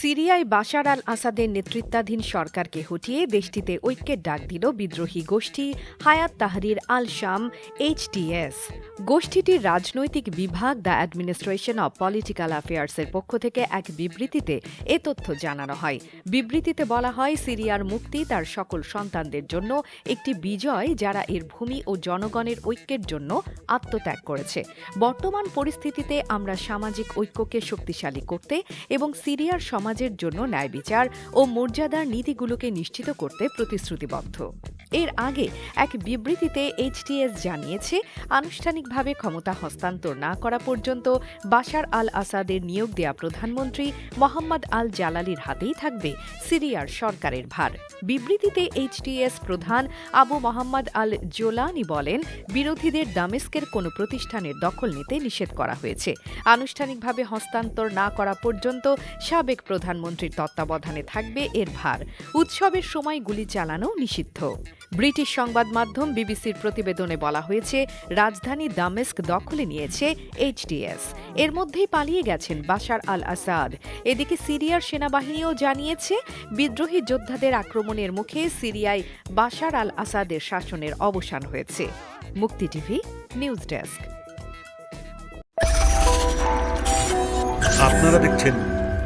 সিরিয়ায় বাশার আল আসাদের নেতৃত্বাধীন সরকারকে হটিয়ে দেশটিতে ঐক্যের ডাক দিল বিদ্রোহী গোষ্ঠী হায়াত তাহরির আল শাম এইচটিএস গোষ্ঠীটির রাজনৈতিক বিভাগ দ্য অ্যাডমিনিস্ট্রেশন অব পলিটিক্যাল অ্যাফেয়ার্সের পক্ষ থেকে এক বিবৃতিতে এ তথ্য জানানো হয়। বিবৃতিতে বলা হয়, সিরিয়ার মুক্তি তার সকল সন্তানদের জন্য একটি বিজয় যারা এর ভূমি ও জনগণের ঐক্যের জন্য আত্মত্যাগ করেছে। বর্তমান পরিস্থিতিতে আমরা সামাজিক ঐক্যকে শক্তিশালী করতে এবং সিরিয়ার সমাজের জন্য ন্যায় বিচার ও মর্যাদার নীতিগুলোকে নিশ্চিত করতে প্রতিশ্রুতিবদ্ধ। এর আগে এক বিবৃতিতে এইচটিএস জানিয়েছে, আনুষ্ঠানিকভাবে ক্ষমতা হস্তান্তর না করা পর্যন্ত বাশার আল আসাদের নিয়োগ দেয়া প্রধানমন্ত্রী মোহাম্মদ আল জালালির হাতেই থাকবে সিরিয়ার সরকারের ভার। বিবৃতিতে এইচটিএস প্রধান আবু মোহাম্মদ আল জোলানি বলেন, বিরোধীদের দামেস্কের কোনো প্রতিষ্ঠানের দখল নিতে নিষেধ করা হয়েছে। আনুষ্ঠানিকভাবে হস্তান্তর না করা পর্যন্ত সাবেক প্রধানমন্ত্রীর তত্ত্বাবধানে থাকবে এর ভার। উৎসবের সময় গুলি চালানো নিষিদ্ধ। ব্রিটিশ সংবাদ মাধ্যম বিবিসির প্রতিবেদনে বলা হয়েছে, রাজধানী দামেস্ক দখলে নিয়েছে এইচডিএস এর মধ্যেই পালিয়ে গেছেন বাশার আল আসাদ। এদিকে সিরিয়ার সেনাবাহিনীও জানিয়েছে, বিদ্রোহী যোদ্ধাদের আক্রমণের মুখে সিরিয়ায় বাশার আল আসাদের শাসনের অবসান হয়েছে। মুক্তি টিভি, নিউজ ডেস্ক। আপনারা দেখছেন